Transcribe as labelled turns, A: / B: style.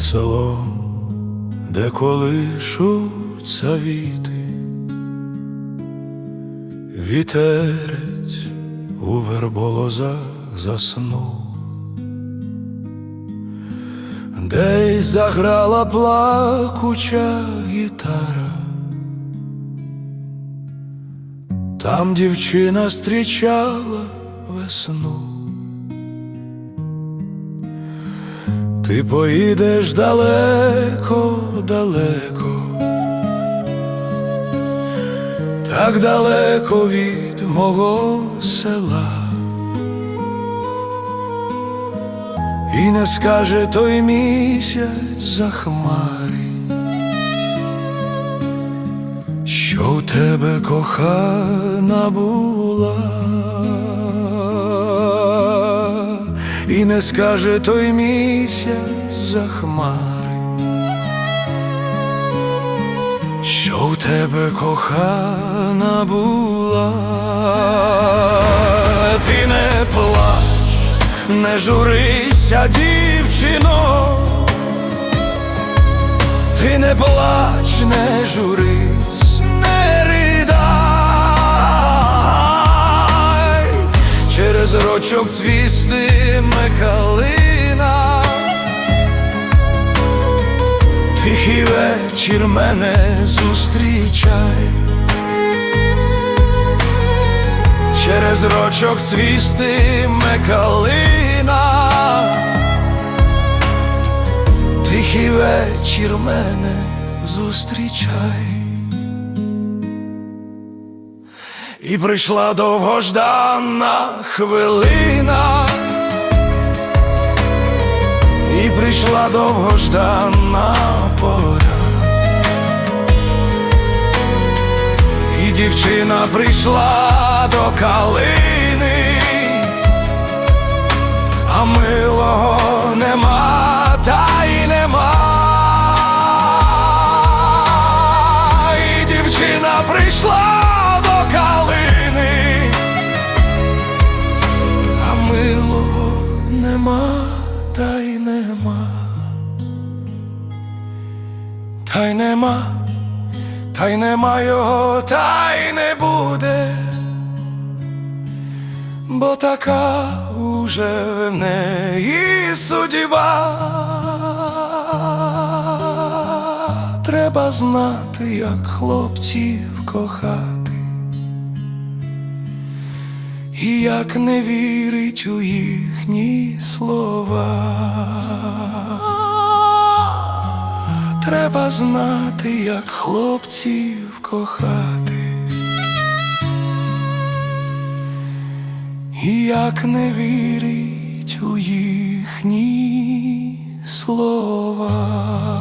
A: селом, де колишуться віти, вітерець у верболозах заснув, десь заграла плакуча гітара, там дівчина зустрічала весну. Ти поїдеш далеко, далеко, так далеко від мого села, і не скаже той місяць за хмари, що в тебе кохана була. І не скаже той місяць за хмари, що в тебе кохана була, ти не плач, не журися, дівчино, ти не плач, рочок цвістиме калина, тихий вечір мене зустрічай, через рочок цвістиме калина, тихий вечір мене зустрічай. І прийшла довгожданна хвилина, і прийшла довгожданна пора, і дівчина прийшла до калини, а милого нема, та й нема. І дівчина прийшла та й нема, та й нема його, та й не буде, бо така уже в неї судьба. Треба знати, як хлопців кохати, і як не вірить у їхні слова. Треба знати, як хлопців кохати, і як не вірить у їхні слова.